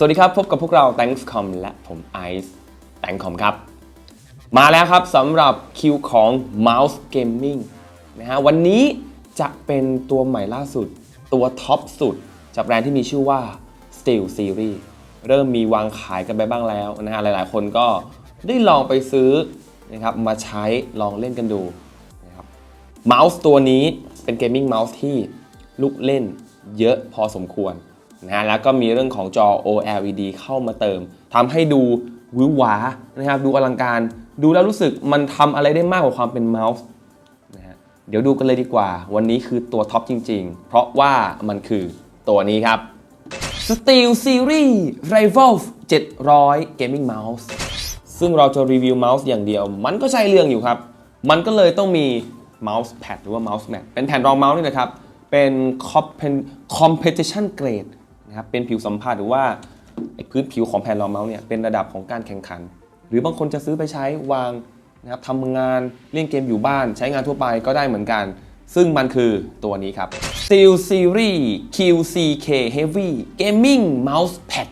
สวัสดีครับ พบกับพวกเรา Thankscom และผมไอซ์แตงคอมครับ มาแล้วครับสำหรับคิวของ Mouse Gaming นะฮะวันนี้จะเป็นตัวใหม่ล่าสุด ตัวท็อปสุด จากแบรนด์ที่มีชื่อว่า Steel Series เริ่มมีวางขายกันไปบ้างแล้วนะฮะหลายๆ คนก็ได้ลองไปซื้อนะครับมาใช้ลองเล่นกันดูนะครับเมาส์ตัวนี้เป็นเกมมิ่งเมาส์ที่ลูกเล่นเยอะพอสมควร นะฮะแล้วก็มีเรื่องของจอ OLED เข้ามาเติมทำให้ดูวือหวานะครับดูอลังการ ดูแล้วรู้สึกมันทำอะไรได้มากกว่าความเป็นเมาส์นะฮะเดี๋ยวดูกันเลยดีกว่า วันนี้คือตัวท็อปจริง ๆ เพราะว่ามันคือตัวนี้ครับ Steel Series Rival 700 Gaming Mouse ซึ่งเราจะรีวิวเมาส์อย่างเดียว มันก็ใช่เรื่องอยู่ครับ มันก็เลยต้องมีเมาส์แพดหรือว่าเมาส์แมทเป็นแผ่นรองเมาส์นี่นะครับ เป็น competition grade นะครับเป็นผิวสัมผัสหรือว่าพื้นผิวของแผ่นรองเมาส์เนี่ยเป็นระดับของการแข่งขัน หรือบางคนจะซื้อไปใช้วางนะครับทำงานเล่นเกมอยู่บ้าน ใช้งานทั่วไปก็ได้เหมือนกัน ซึ่งมันคือตัวนี้ครับ Steel Series QCK Heavy Gaming Mouse Pad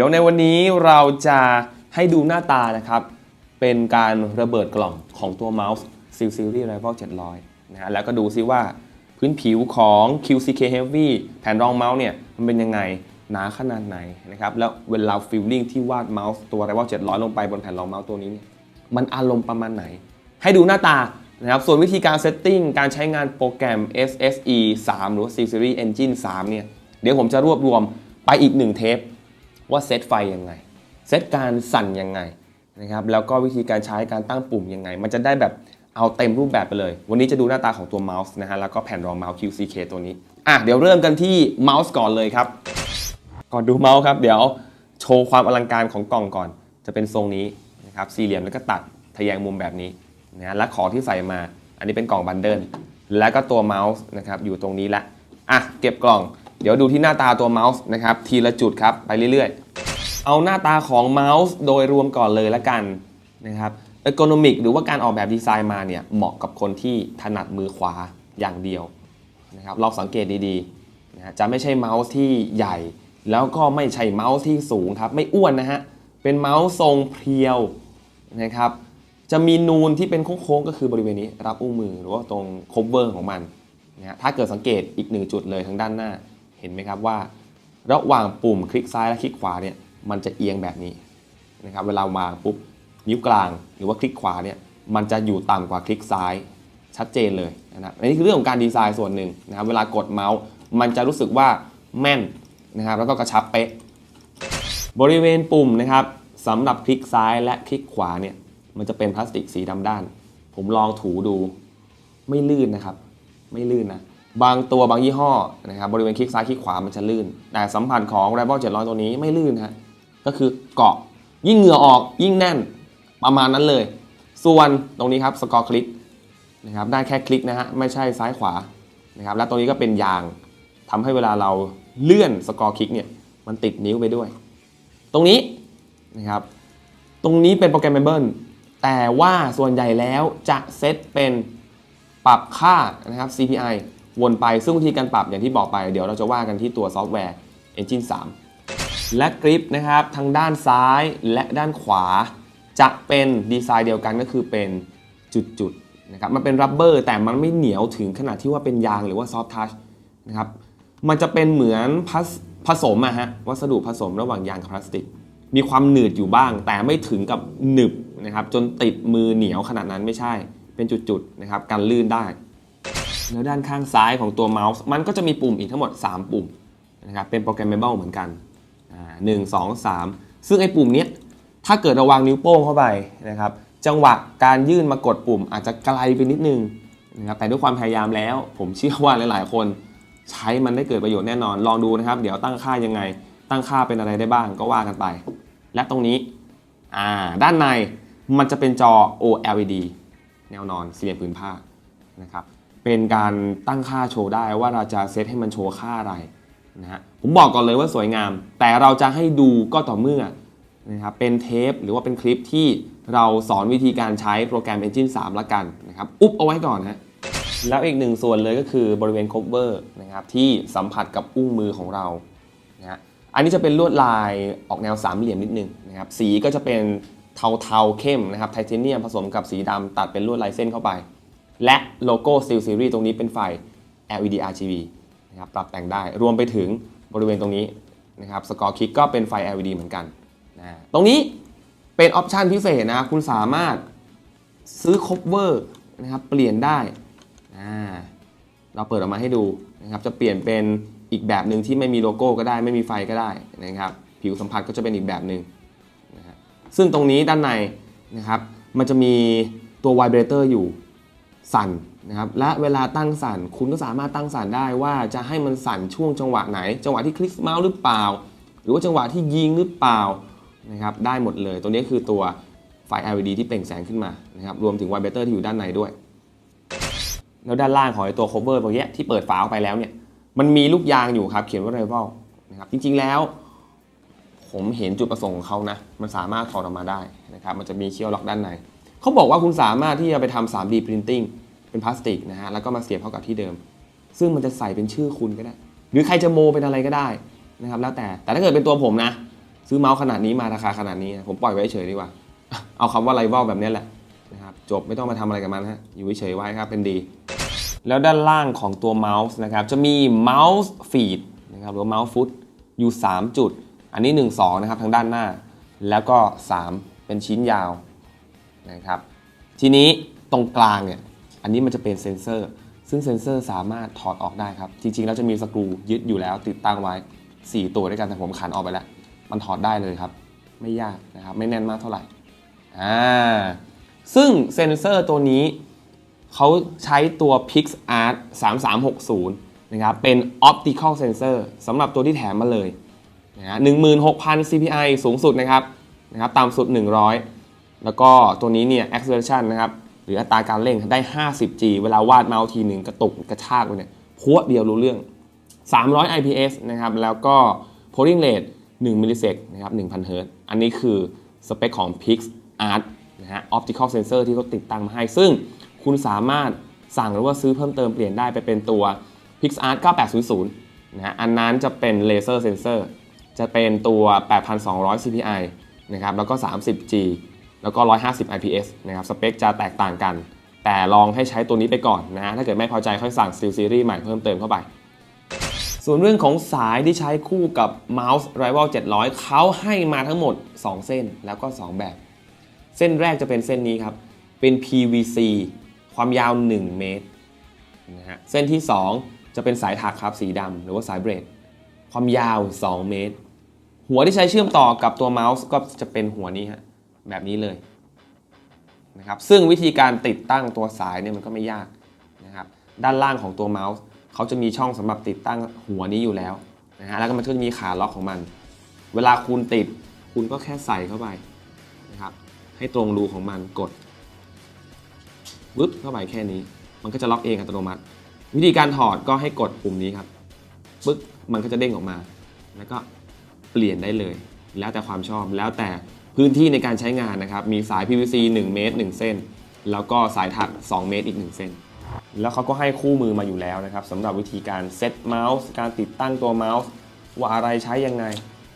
ดี๋ยวในวันนี้เราจะให้ดูหน้าตานะครับ เป็นการระเบิดกล่องของตัวเมาส์ Steel Series Rival 700 นะฮะแล้วก็ดูซิว่าพื้นผิวของ QCK Heavy แผ่นรองเมาส์เนี่ยมันเป็นยังไงหนาขนาดไหนนะครับแล้วเวลาฟิลลิ่งที่วาดเมาส์ตัว Rival 700 ลงไปบนแผ่นรองเมาส์ตัวนี้เนี่ยมันอารมณ์ประมาณไหน ให้ดูหน้าตานะครับส่วนวิธีการเซตติ้งการใช้งานโปรแกรม SSE 3 หรือว่า Steel Series Engine 3 เนี่ยเดี๋ยวผมจะรวบรวมไปอีกหนึ่งเทป ว่าเซตไฟยังไง เซตการสั่นยังไงนะครับแล้วก็วิธีการใช้การตั้งปุ่มยังไง มันจะได้แบบเอาเต็มรูปแบบไปเลย วันนี้จะดูหน้าตาของตัวเมาส์นะฮะแล้วก็แผ่นรองเมาส์ QCK ตัวนี้อะเดี๋ยวเริ่มกันที่เมาส์ก่อนเลยครับ ก่อนดูเมาส์ครับ เดี๋ยวโชว์ความอลังการของกล่องก่อน จะเป็นทรงนี้นะครับสี่เหลี่ยมแล้วก็ตัดทะแยงมุมแบบนี้นะฮะและของที่ใส่มา อันนี้เป็นกล่องบันเดิลแล้วก็ตัวเมาส์นะครับอยู่ตรงนี้ละอะเก็บกล่อง เดี๋ยวดูที่หน้าตาตัวเมาส์นะครับทีละจุดครับไปเรื่อยๆ เอาหน้าตาของเมาส์โดยรวมก่อนเลยละกันนะครับเอ r โกนมิกหรือว่าการออกแบบดีไซน์มาเนี่ยเหมาะกับคนที่ถนัดมือขวาอย่างเดียวนะครับลองสังเกตดีๆนะฮะจะไม่ใช่เมาส์ที่ใหญ่ แล้วก็ไม่ใช่เมาส์ที่สูงครับไม่อ้วนนะฮะเป็นเมาส์ทรงเพรียวนะครับจะมีนูนที่เป็นโค้งๆก็คือบริเวณนี้รับอุ้งมือหรือว่าตรงคบเวอร์ของมันนะฮะถ้าเกิดสังเกตอีกหนึ่งจุดเลยทางด้านหน้า เห็นไหมครับว่า ระหว่างปุ่มคลิกซ้ายและคลิกขวาเนี่ยมันจะเอียงแบบนี้นะครับเวลาวางปุ๊บนิ้วกลางหรือว่าคลิกขวาเนี่ยมันจะอยู่ต่ำกว่าคลิกซ้ายชัดเจนเลยนะครับอันนี้คือเรื่องของการดีไซน์ส่วนหนึ่งนะครับเวลากดเมาส์มันจะรู้สึกว่าแม่นนะครับแล้วก็กระชับเป๊ะบริเวณปุ่มนะครับสำหรับคลิกซ้ายและคลิกขวาเนี่ยมันจะเป็นพลาสติกสีดำด้าน ผมลองถูดูไม่ลื่นนะครับ ไม่ลื่นนะ บางตัวบางยี่ห้อนะครับบริเวณคลิกซ้ายคลิกขวามันจะลื่น แต่สัมผัสของ r i v a l 700 ตัวนี้ไม่ลื่นฮะก็คือเกาะยิ่งเหงื่อออกยิ่งแน่นประมาณนั้นเลย ส่วนตรงนี้ครับสกอร์คลิกนะครับได้แค่คลิกนะฮะไม่ใช่ซ้ายขวานะครับและตรงนี้ก็เป็นยางทำให้เวลาเราเลื่อนสกอร์คลิกเนี่ยมันติดนิ้วไปด้วย ตรงนี้นะครับตรงนี้เป็นโปรแกรมเบิลแต่ว่าส่วนใหญ่แล้วจะเซตเป็นปรับค่านะครับ CPI วนไปซึ่งวิธีการปรับอย่างที่บอกไป เดี๋ยวเราจะว่ากันที่ตัวซอฟต์แวร์ Engine 3 และกริปนะครับทางด้านซ้ายและด้านขวา จะเป็นดีไซน์เดียวกันก็คือเป็นจุดๆนะครับมันเป็นรับเบอร์แต่มันไม่เหนียวถึงขนาดที่ว่าเป็นยางหรือว่าซอฟท์ทัชนะครับมันจะเป็นเหมือนผสมอะฮะวัสดุผสมระหว่างยางกับพลาสติก มีความหนืดอยู่บ้าง แต่ไม่ถึงกับหนึบนะครับจนติดมือเหนียวขนาดนั้นไม่ใช่เป็นจุดๆนะครับกันลื่นได้ แล้วด้านข้างซ้ายของตัวเมาส์มันก็จะมีปุ่มอีกทั้งหมด 3 ปุ่มนะครับเป็นโปรแกรมเมเบิลเหมือนกันอ่าหนึ่งสองสามซึ่งไอ้ปุ่มนี้ถ้าเกิดเราวางนิ้วโป้งเข้าไปนะครับจังหวะการยื่นมากดปุ่มอาจจะไกลไปนิดนึงนะครับแต่ด้วยความพยายามแล้ว ผมเชื่อว่าหลาย ๆ คนใช้มันได้เกิดประโยชน์แน่นอน ลองดูนะครับ เดี๋ยวตั้งค่ายังไง ตั้งค่าเป็นอะไรได้บ้างก็ว่ากันไป และตรงนี้อ่าด้านในมันจะเป็นจอ OLED แนวนอนสี่เหลี่ยมผืนผ้านะครับ เป็นการตั้งค่าโชว์ได้ว่าเราจะเซตให้มันโชว์ค่าอะไรนะฮะผมบอกก่อนเลยว่าสวยงาม แต่เราจะให้ดูก็ต่อเมื่อนะครับเป็นเทปหรือว่าเป็นคลิปที่เราสอนวิธีการใช้โปรแกรม Engine 3 ละกันนะครับอุ๊บเอาไว้ก่อนฮะแล้วอีกหนึ่งส่วนเลยก็คือบริเวณ cover นะครับที่สัมผัสกับอุ้งมือของเรานะฮะอันนี้จะเป็นลวดลายออกแนวสามเหลี่ยมนิดนึงนะครับสีก็จะเป็นเทาๆเข้มนะครับไทเทเนียมผสมกับสีดำตัดเป็นลวดลายเส้นเข้าไป และโลโก้ Steel Series ตรงนี้เป็นไฟ LED RGB นะครับปรับแต่งได้ รวมไปถึงบริเวณตรงนี้นะครับสกอร์คิกก็เป็นไฟ LED เหมือนกันนะตรงนี้เป็นออปชันพิเศษนะคุณสามารถซื้อค o เวอร์นะครับเปลี่ยนได้อ่าเราเปิดออกมาให้ดูนะครับจะเปลี่ยนเป็นอีกแบบหนึ่งที่ไม่มีโลโก้ก็ได้ไม่มีไฟก็ได้นะครับผิวสัมผัสก็จะเป็นอีกแบบหนึ่งนะฮะซึ่งตรงนี้ด้านในนะครับมันจะมีตัวไวเบรเตอร์อยู่ สั่นนะครับและเวลาตั้งสั่นคุณก็สามารถตั้งสั่นได้ว่าจะให้มันสั่นช่วงจังหวะไหน จังหวะที่คลิกเมาส์หรือเปล่า หรือว่าจังหวะที่ยิงหรือเปล่านะครับได้หมดเลย ตัวนี้คือตัวไฟ LED ที่เปล่งแสงขึ้นมานะครับรวมถึงไวเบเตอร์ที่อยู่ด้านในด้วย แล้วด้านล่างของตัว cover ตรงเนี้ที่เปิดฝาออกไปแล้วเนี่ยมันมีลูกยางอยู่ครับเขียนว่า rival นะครับจริงๆแล้ว ผมเห็นจุดประสงค์ของเขานะมันสามารถถอดออกมาได้นะครับมันจะมีเคี้ยวล็อกด้านใน เขาบอกว่าคุณสามารถที่จะไปทำ 3D printing เป็นพลาสติกนะฮะ แล้วก็มาเสียบเข้ากับที่เดิม ซึ่งมันจะใส่เป็นชื่อคุณก็ได้ หรือใครจะโมเป็นอะไรก็ได้นะครับ แล้วแต่ แต่ถ้าเกิดเป็นตัวผมนะ ซื้อเมาส์ขนาดนี้มาราคาขนาดนี้ ผมปล่อยไว้เฉยดีกว่า เอาคำว่าไรว a l แบบนี้แหละนะครับ จบไม่ต้องมาทำอะไรกับมันฮะ อยู่เฉยๆไว้ครับ เป็นดี แล้วด้านล่างของตัวเมาส์นะครับ จะมีเมาส์ฟีดนะครับ หรือเมาส์ฟุตอยู่ 3 จุด อันนี้ 1 2 นะครับทางด้านหน้า แล้วก็ 3 เป็นชิ้นยาว นะครับ ทีนี้ตรงกลางเนี่ยอันนี้มันจะเป็นเซนเซอร์ ซึ่งเซนเซอร์สามารถถอดออกได้ครับ จริงๆ แล้วจะมีสกรูยึดอยู่แล้ว ติดตั้งไว้ 4 ตัวด้วยกันแต่ผมขันออกไปแล้ว มันถอดได้เลยครับ ไม่ยากนะครับ ไม่แน่นมากเท่าไหร่อ่าซึ่งเซนเซอร์ตัวนี้เขาใช้ตัว PixArt 3360 นะครับ เป็น Optical Sensor สำหรับตัวที่แถมมาเลยนะฮะ16,000 CPI สูงสุดนะครับนะครับ ต่ำสุด 100 แล้วก็ตัวนี้เนี่ย acceleration นะครับหรืออัตราการเร่งได้ 50G เวลาวาดเมาส์ทีหนึ่งกระตุกกระชากไปเนี่ยพัวเดียวรู้เรื่อง 300 IPS นะครับแล้วก็ polling rate 1มิลลิเซกนะครับ1,000เฮิร์ตอันนี้คือสเปคของ PixArt นะฮะ optical sensor ที่เขาติดตั้งมาให้ ซึ่งคุณสามารถสั่งหรือว่าซื้อเพิ่มเติมเปลี่ยนได้ไปเป็นตัว PixArt 9800นะฮะอันนั้นจะเป็น laser sensor จะเป็นตัว 8,200 CPI นะครับแล้วก็ 30G แล้วก็ 150 IPS นะครับสเปคจะแตกต่างกัน แต่ลองให้ใช้ตัวนี้ไปก่อนนะถ้าเกิดไม่พอใจค่อยสั่ง Steel Series ใหม่เพิ่มเติมเข้าไป ส่วนเรื่องของสายที่ใช้คู่กับเมาส์ Rival 700 เขาให้มาทั้งหมด 2 เส้นแล้วก็ 2 แบบ เส้นแรกจะเป็นเส้นนี้ครับ เป็น PVC ความยาว 1 เมตรนะฮะเส้นที่ 2 จะเป็นสายถักครับสีดำหรือว่าสายเบรด ความยาว 2 เมตร หัวที่ใช้เชื่อมต่อกับตัวเมาส์ก็จะเป็นหัวนี้ฮะ แบบนี้เลยนะครับซึ่งวิธีการติดตั้งตัวสายเนี่ยมันก็ไม่ยากนะครับด้านล่างของตัวเมาส์เขาจะมีช่องสำหรับติดตั้งหัวนี้อยู่แล้วนะฮะแล้วก็มันก็จะมีขาล็อกของมัน เวลาคุณติดคุณก็แค่ใส่เข้าไปนะครับให้ตรงรูของมันกดปึ๊บเข้าไปแค่นี้ มันก็จะล็อกเองอัตโนมัติ วิธีการถอดก็ให้กดปุ่มนี้ครับปึ๊บมันก็จะเด้งออกมา แล้วก็เปลี่ยนได้เลย แล้วแต่ความชอบแล้วแต่ พื้นที่ในการใช้งานนะครับ มีสาย PVC 1 เมตร 1 เส้น แล้วก็สายถัก 2 เมตรอีก 1 เส้น แล้วเขาก็ให้คู่มือมาอยู่แล้วนะครับสำหรับวิธีการเซตเมาส์การติดตั้งตัวเมาส์ว่าอะไรใช้ยังไง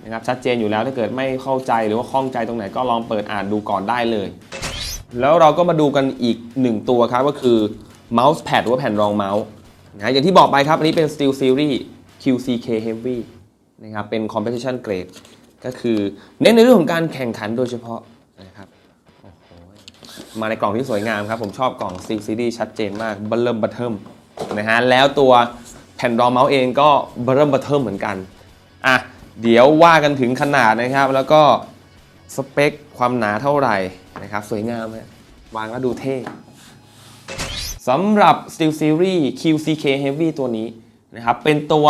นะครับชัดเจนอยู่แล้วถ้าเกิดไม่เข้าใจหรือว่าข้องใจตรงไหนก็ลองเปิดอ่านดูก่อนได้เลย แล้วเราก็มาดูกันอีกหนึ่งตัวครับก็คือเมาส์แพดหรือว่าแผ่นรองเมาส์นะอย่างที่บอกไปครับ อันนี้เป็น Steel Series QCK Heavy นะครับเป็น Competition Grade ก็คือเน้นในเรื่องของการแข่งขันโดยเฉพาะนะครับมาในกล่องที่สวยงามครับ ผมชอบกล่อง Steel Series ชัดเจนมากเบิ่มบัตเทิมนะฮะแล้วตัวแผ่นรองเมาส์เองก็เบิ่มบัตเทิมเหมือนกันอะเดี๋ยวว่ากันถึงขนาดนะครับ แล้วก็สเปคความหนาเท่าไหร่นะครับ สวยงามฮะวางแล้วดูเท่สำหรับ Steel Series QCK Heavy ตัวนี้นะครับ เป็นตัว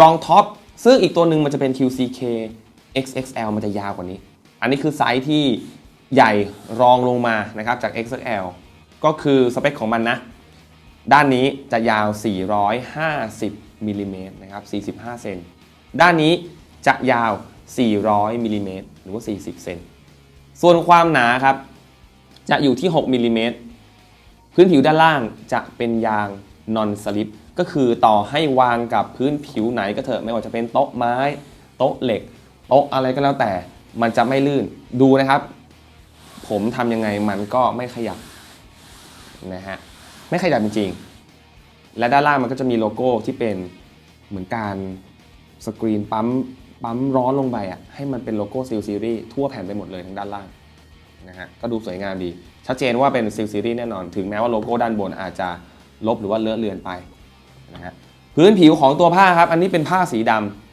รองท็อปซึ่งอีกตัวหนึ่งมันจะเป็น QCK XXL มันจะยาวกว่านี้ อันนี้คือไซส์ที่ใหญ่รองลงมานะครับจาก XXL ก็คือสเปคของมันนะ ด้านนี้จะยาว 450มิลลิเมตรนะครับ45 เซน ด้านนี้จะยาว 400มิลลิเมตรหรือว่า 40 เซน ส่วนความหนาครับ จะอยู่ที่ 6มิลลิเมตร พื้นผิวด้านล่างจะเป็นยางนอนสลิปก็คือต่อให้วางกับพื้นผิวไหนก็เถอะไม่ว่าจะเป็นโต๊ะไม้ โต๊ะเหล็ก โต๊ะอะไรก็แล้วแต่มันจะไม่ลื่นดูนะครับ ผมทำยังไงมันก็ไม่ขยับนะฮะไม่ขยับจริงๆ และด้านล่างมันก็จะมีโลโก้ที่เป็นเหมือนการสกรีนปั๊มปั๊มร้อนลงไปอะให้มันเป็นโลโก้ซิลซีรีส์ทั่วแผ่นไปหมดเลยทั้งด้านล่างนะฮะก็ดูสวยงามดี ชัดเจนว่าเป็นซิลซีรีส์แน่นอน ถึงแม้ว่าโลโก้ด้านบนอาจจะลบหรือว่าเลอะเลือนไปนะฮะพื้นผิวของตัวผ้าครับ อันนี้เป็นผ้าสีดำ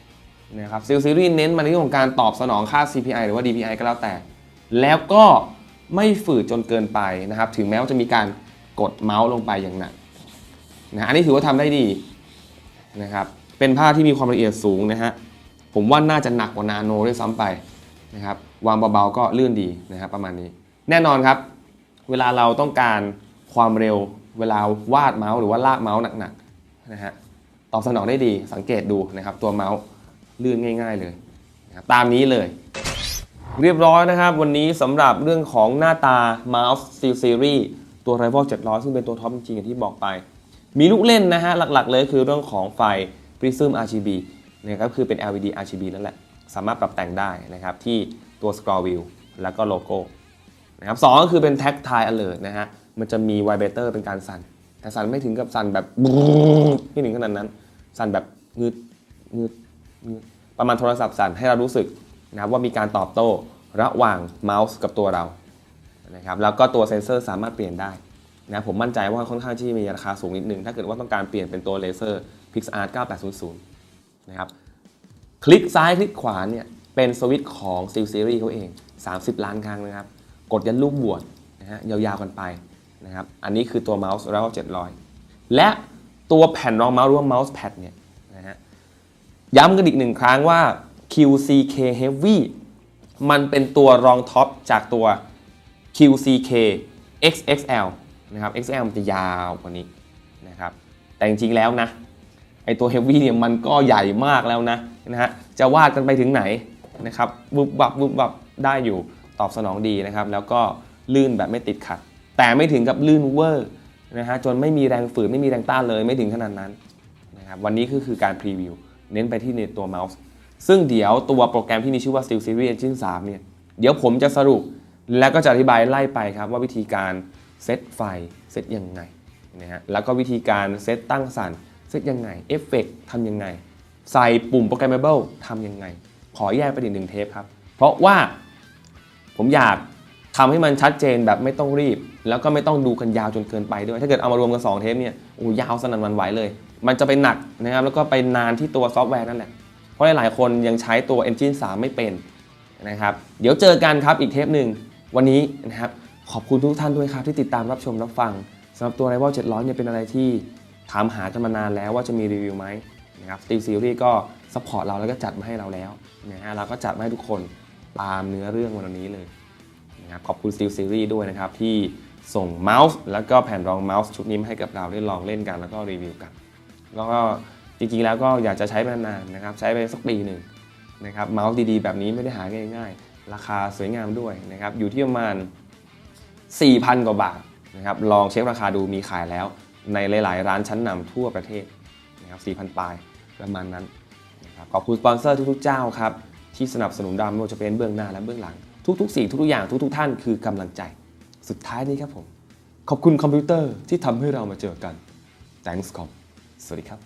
นะครับซิลซีรีส์เน้นมาในเรื่องของการตอบสนองค่า CPI หรือว่า DPI ก็แล้วแต่ แล้วก็ไม่ฝืดจนเกินไปนะครับ ถึงแม้ว่าจะมีการกดเมาส์ลงไปอย่างหนักนะอันนี้ถือว่าทำได้ดีนะครับ เป็นผ้าที่มีความละเอียดสูงนะฮะ ผมว่าน่าจะหนักกว่านาโนด้วยซ้ำไปนะครับ วางเบาๆก็ลื่นดีนะครับประมาณนี้ แน่นอนครับ เวลาเราต้องการความเร็ว เวลาวาดเมาส์หรือว่าลากเมาส์หนักๆนะฮะ ตอบสนองได้ดี สังเกตดูนะครับตัวเมาส์ ลื่นง่าย ๆเลยนะครับตามนี้เลย เรียบร้อยนะครับ วันนี้สำหรับเรื่องของหน้าตา Mouse Steel Series ตัว Rival 700 ซึ่งเป็นตัวท็อปจริงๆอย่างที่บอกไป มีลูกเล่นนะฮะหลักๆเลยคือเรื่องของไฟ Prism RGB นะครับคือเป็น LED RGB นั่นแหละ สามารถปรับแต่งได้นะครับที่ตัว Scroll Wheel แล้วก็โลโก้นะครับสองก็คือเป็น Tactile Alert นะฮะมันจะมี Vibrator เป็นการสั่นแต่สั่นไม่ถึงกับสั่นแบบไม่ถึงขนาดนั้น สั่นแบบงืดงืดงืด ประมาณโทรศัพท์สั่นให้เรารู้สึกนะครับว่ามีการตอบโต้ระหว่างเมาส์กับตัวเรานะครับแล้วก็ตัวเซนเซอร์สามารถเปลี่ยนได้นะผมมั่นใจว่าค่อนข้างที่มีราคาสูงนิดนึง ถ้าเกิดว่าต้องการเปลี่ยนเป็นตัวเลเซอร์ PixArt 9800 นะครับ คลิกซ้ายคลิกขวาเนี่ย เป็นสวิตช์ของ Steel Series เขาเอง 30 ล้านครั้งนะครับ กดยันลูกบวชนะฮะยาวๆกันไปนะครับ อันนี้คือตัวเมาส์แล้ว700 และตัวแผ่นรองเมาส์หรือว่าเมาส์แพดเนี่ย ย้ำกันอีกหนึ่งครั้งว่า QCK Heavy มันเป็นตัวรองท็อปจากตัว QCK XXL นะครับ XL มันจะยาวกว่านี้นะครับ แต่จริงๆแล้วนะไอตัว Heavy เนี่ยมันก็ใหญ่มากแล้วนะนะฮะจะวาดกันไปถึงไหนนะครับบุบบับบุบบับได้อยู่ตอบสนองดีนะครับ แล้วก็ลื่นแบบไม่ติดขัด แต่ไม่ถึงกับลื่นเวอร์นะฮะจนไม่มีแรงฝืนไม่มีแรงต้านเลยไม่ถึงขนาดนั้นนะครับวันนี้ก็คือการพรีวิว เน้นไปที่ในตัวเมาส์ซึ่งเดี๋ยวตัวโปรแกรมที่มีชื่อว่า Steel Series Engine 3 เนี่ย เดี๋ยวผมจะสรุปแล้วก็จะอธิบายไล่ไปครับว่าวิธีการเซตไฟเซตยังไงนะฮะแล้วก็วิธีการเซตตั้งสั่นเซตยังไงเอฟเฟกทำยังไง ใส่ปุ่ม Programmable ทำยังไง ขอแยกไปอีกหนึ่งเทปครับ เพราะว่าผมอยากทำให้มันชัดเจนแบบไม่ต้องรีบ แล้วก็ไม่ต้องดูกันยาวจนเกินไปด้วย ถ้าเกิดเอามารวมกัน 2 เทปเนี่ยโอ้ยาวสนั่นวันไหวเลย มันจะไปหนักนะครับแล้วก็ไปนานที่ตัวซอฟต์แวร์นั่นแหละ เพราะหลายๆคนยังใช้ตัว Engine 3 ไม่เป็นนะครับ เดี๋ยวเจอกันครับอีกเทปหนึ่งวันนี้นะครับขอบคุณทุกท่านด้วยครับที่ติดตามรับชมรับฟังสำหรับตัว Rival 700เนี่ยเป็นอะไรที่ถามหากันมานานแล้วว่าจะมีรีวิวไหมนะครับ Steel Series ก็ซัพพอร์ตเราแล้วก็จัดมาให้เราแล้วนะฮะเราก็จัดมาให้ทุกคนตามเนื้อเรื่องวันนี้เลยนะครับขอบคุณ Steel Series ด้วยนะครับที่ส่งเมาส์แล้วก็แผ่นรองเมาส์ชุดนี้มาให้กับเราได้ลองเล่นกันแล้วก็รีวิวกัน แล้วก็จริงๆแล้วก็อยากจะใช้ไปนานๆนะครับ ใช้ไปสักปีหนึ่งนะครับเมาส์ดีๆ แบบนี้ไม่ได้หาง่ายๆ ราคาสวยงามด้วยนะครับ อยู่ที่ประมาณ 4,000 กว่าบาทนะครับ ลองเช็คราคาดูมีขายแล้ว ในหลายๆ ร้านชั้นนำทั่วประเทศนะครับ 4,000 ปลายประมาณนั้นนะครับ ขอบคุณสปอนเซอร์ทุกๆ เจ้าครับ ที่สนับสนุนดาวไม่ว่าจะเป็นเบื้องหน้าและเบื้องหลัง ทุกๆ สิ่งทุกๆ อย่างทุกๆ ท่านคือกำลังใจ สุดท้ายนี้ครับผม ขอบคุณคอมพิวเตอร์ที่ทำให้เรามาเจอกัน thanks com 所以你看